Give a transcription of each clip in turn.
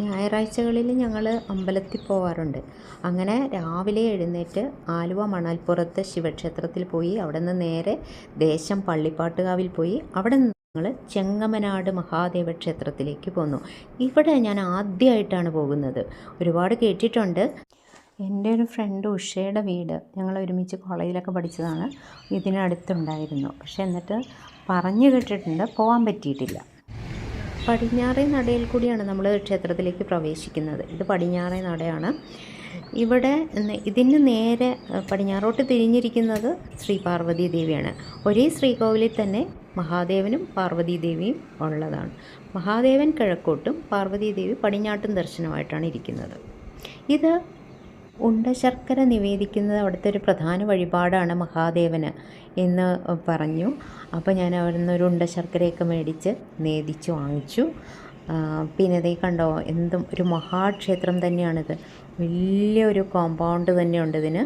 ഞായറാഴ്ചകളിൽ ഞങ്ങൾ അമ്പലത്തിൽ പോവാറുണ്ട്. അങ്ങനെ രാവിലെ എഴുന്നേറ്റ് ആലുവ മണൽപ്പുറത്ത് ശിവക്ഷേത്രത്തിൽ പോയി അവിടെ നിന്ന് നേരെ ദേശം പള്ളിപ്പാട്ടുകാവിൽ പോയി അവിടെ നിന്ന് ഞങ്ങൾ ചെങ്ങമനാട് മഹാദേവ ക്ഷേത്രത്തിലേക്ക് പോന്നു. ഇവിടെ ഞാൻ ആദ്യമായിട്ടാണ് പോകുന്നത്. ഒരുപാട് കേട്ടിട്ടുണ്ട്. എന്റെ ഒരു ഫ്രണ്ട് ഉഷയുടെ വീട് ഞങ്ങൾ ഒരുമിച്ച് കോളേജിലൊക്കെ പഠിച്ചതാണ്. ഇതിനടുത്തുണ്ടായിരുന്നു. പക്ഷെ എന്നിട്ട് പറഞ്ഞു കേട്ടിട്ടുണ്ട് പോകാൻ പറ്റിയിട്ടില്ല. പടിഞ്ഞാറേ നടയിൽ കൂടിയാണ് നമ്മൾ ക്ഷേത്രത്തിലേക്ക് പ്രവേശിക്കുന്നത്. ഇത് പടിഞ്ഞാറേ നടയാണ്. ഇവിടെ ഇതിന് നേരെ പടിഞ്ഞാറോട്ട് തിരിഞ്ഞിരിക്കുന്നത് ശ്രീ പാർവതി ദേവിയാണ്. ഒരേ ശ്രീകോവിലിൽ തന്നെ മഹാദേവനും പാർവതി ദേവിയും ഉള്ളതാണ്. മഹാദേവൻ കിഴക്കോട്ടും പാർവതി ദേവി പടിഞ്ഞാട്ടും ദർശനമായിട്ടാണ് ഇരിക്കുന്നത്. ഇത് ഉണ്ട ശർക്കര നിവേദിക്കുന്നത് അവിടുത്തെ ഒരു പ്രധാന വഴിപാടാണ് മഹാദേവന് എന്ന് പറഞ്ഞു. അപ്പോൾ ഞാൻ അവിടെ നിന്ന് ഒരു ഉണ്ട ശർക്കരയൊക്കെ മേടിച്ച് നേദിച്ച് വാങ്ങിച്ചു. പിന്നെ ദേ കണ്ടോ എന്തും ഒരു മഹാക്ഷേത്രം തന്നെയാണിത്. വലിയൊരു കോമ്പൗണ്ട് തന്നെയുണ്ട് ഇതിന്.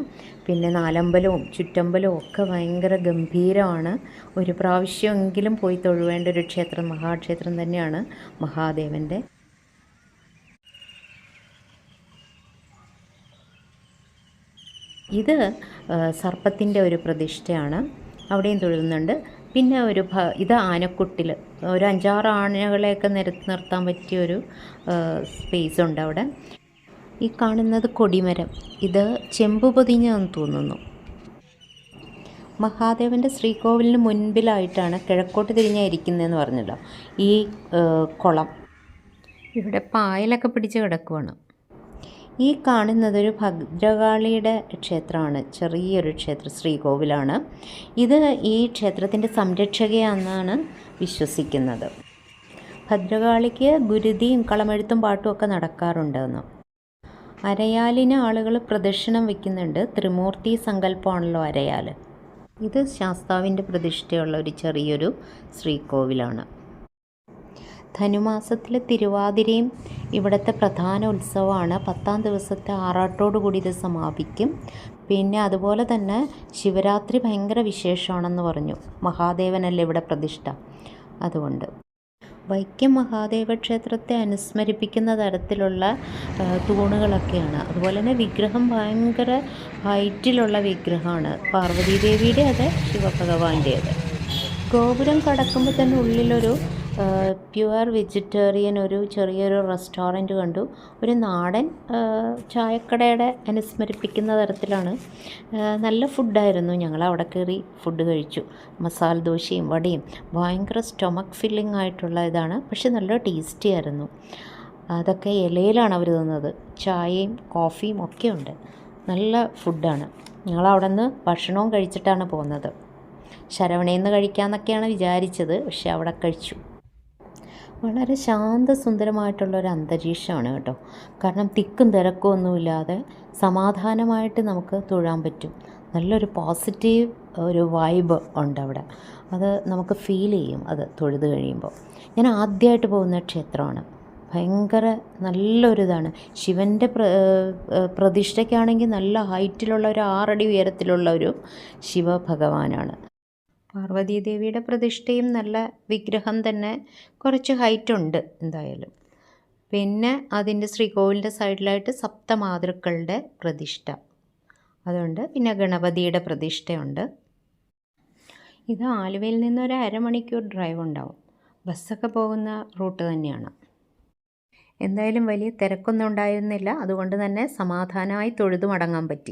പിന്നെ നാലമ്പലവും ചുറ്റമ്പലവും ഒക്കെ ഭയങ്കര ഗംഭീരമാണ്. ഒരു പ്രാവശ്യമെങ്കിലും പോയി തൊഴുവേണ്ട ഒരു ക്ഷേത്രം മഹാക്ഷേത്രം തന്നെയാണ് മഹാദേവന്റെ. ഇത് സർപ്പത്തിന്റെ ഒരു പ്രതിഷ്ഠയാണ്. അവിടെയും തൊഴുന്നുണ്ട് പിന്നെ ഒരു ഇത് ആനക്കുട്ടിൽ ഒരു അഞ്ചാറ് ആനകളെയൊക്കെ നിരത്തി നിർത്താൻ പറ്റിയ ഒരു സ്പേസ് ഉണ്ട് അവിടെ. ഈ കാണുന്നത് കൊടിമരം. ഇത് ചെമ്പ് പൊതിഞ്ഞതെന്ന് തോന്നുന്നു. മഹാദേവന്റെ ശ്രീകോവിലിന് മുൻപിലായിട്ടാണ് കിഴക്കോട്ട് തിരിഞ്ഞായിരിക്കുന്നതെന്ന് പറഞ്ഞല്ലോ. ഈ കുളം. ഇവിടെ പായലൊക്കെ പിടിച്ച് കിടക്കുവാണ്. ഈ കാണുന്നതൊരു ഭദ്രകാളിയുടെ ക്ഷേത്രമാണ്. ചെറിയൊരു ക്ഷേത്രം ശ്രീകോവിലാണ്. ഇത് ഈ ക്ഷേത്രത്തിന്റെ സംരക്ഷകയാണെന്നാണ് വിശ്വസിക്കുന്നത്. ഭദ്രകാളിക്ക് ഗുരുതിയും കളമെഴുത്തും പാട്ടും ഒക്കെ നടക്കാറുണ്ടെന്ന്. അരയാലിന് ആളുകൾ പ്രദക്ഷിണം വയ്ക്കുന്നുണ്ട് ത്രിമൂർത്തി സങ്കല്പമാണല്ലോ അരയാൽ ഇത് ശാസ്താവിന്റെ പ്രതിഷ്ഠയുള്ള ഒരു ചെറിയൊരു ശ്രീകോവിലാണ്. ധനുമാസത്തിലെ തിരുവാതിരയും ഇവിടുത്തെ പ്രധാന ഉത്സവമാണ്. പത്താം ദിവസത്തെ ആറാട്ടോടു കൂടി ഇത് സമാപിക്കും. പിന്നെ അതുപോലെ തന്നെ ശിവരാത്രി ഭയങ്കര വിശേഷമാണെന്ന് പറഞ്ഞു. മഹാദേവനല്ലേ ഇവിടെ പ്രതിഷ്ഠ? അതുകൊണ്ട്. വൈക്കം മഹാദേവ ക്ഷേത്രത്തെ അനുസ്മരിപ്പിക്കുന്ന തരത്തിലുള്ള തൂണുകളൊക്കെയാണ്. അതുപോലെ തന്നെ വിഗ്രഹം ഭയങ്കര ഹൈറ്റിലുള്ള വിഗ്രഹമാണ്. പാർവതീദേവിയുടെ അതെ ശിവഭഗവാന്റെ അതെ ഗോപുരം കടക്കുമ്പോൾ തന്നെ ഉള്ളിലൊരു പ്യുവർ വെജിറ്റേറിയൻ ഒരു ചെറിയൊരു റെസ്റ്റോറന്റ് കണ്ടു. ഒരു നാടൻ ചായക്കടയുടെ അനുസ്മരിപ്പിക്കുന്ന തരത്തിലാണ്. നല്ല ഫുഡായിരുന്നു. ഞങ്ങൾ അവിടെ കയറി ഫുഡ് കഴിച്ചു. മസാല ദോശയും വടയും. ഭയങ്കര സ്റ്റൊമക്ക് ഫില്ലിംഗ് ആയിട്ടുള്ള ഇതാണ്. പക്ഷെ നല്ല ടേസ്റ്റി ആയിരുന്നു. അതൊക്കെ ഇലയിലാണ് അവർ തന്നത്. ചായയും കോഫിയും ഒക്കെ ഉണ്ട്. നല്ല ഫുഡാണ്. ഞങ്ങൾ അവിടെ നിന്ന് ഭക്ഷണവും കഴിച്ചിട്ടാണ് പോകുന്നത്. ശരവണയിൽ നിന്ന് കഴിക്കാമെന്നൊക്കെയാണ് വിചാരിച്ചത്. പക്ഷെ അവിടെ കഴിച്ചു. വളരെ ശാന്തസുന്ദരമായിട്ടുള്ള ഒരു അന്തരീക്ഷമാണ് കേട്ടോ. കാരണം തിക്കും തിരക്കും ഒന്നുമില്ലാതെ സമാധാനമായിട്ട് നമുക്ക് തൊഴാൻ പറ്റും. നല്ലൊരു പോസിറ്റീവ് ഒരു വൈബ് ഉണ്ട് അവിടെ അത് നമുക്ക് ഫീൽ ചെയ്യും അത് തൊഴുത് കഴിയുമ്പോൾ. ഞാൻ ആദ്യമായിട്ട് പോകുന്ന ക്ഷേത്രമാണ്. ഭയങ്കര നല്ലൊരു ഇതാണ് ശിവന്റെ പ്ര പ്രതിഷ്ഠയ്ക്കാണെങ്കിൽ നല്ല ഹൈറ്റിലുള്ള ഒരു ആറടി ഉയരത്തിലുള്ള ഒരു ശിവഭഗവാനാണ്. പാർവതീദേവിയുടെ പ്രതിഷ്ഠയും നല്ല വിഗ്രഹം തന്നെ കുറച്ച് ഹൈറ്റ് ഉണ്ട് എന്തായാലും. പിന്നെ അതിന്റെ ശ്രീകോവിലിന്റെ സൈഡിലായിട്ട് സപ്തമാതൃക്കളുടെ പ്രതിഷ്ഠ. അതുണ്ട്. പിന്നെ ഗണപതിയുടെ പ്രതിഷ്ഠയുണ്ട്. ഇത് ആലുവയിൽ നിന്ന് ഒരു അരമണിക്കൂർ ഡ്രൈവ് ഉണ്ടാവും. ബസ്സൊക്കെ പോകുന്ന റൂട്ട് തന്നെയാണ്. എന്തായാലും വലിയ തിരക്കൊന്നും ഉണ്ടായിരുന്നില്ല. അതുകൊണ്ട് തന്നെ സമാധാനമായി തൊഴുതു മടങ്ങാൻ പറ്റി.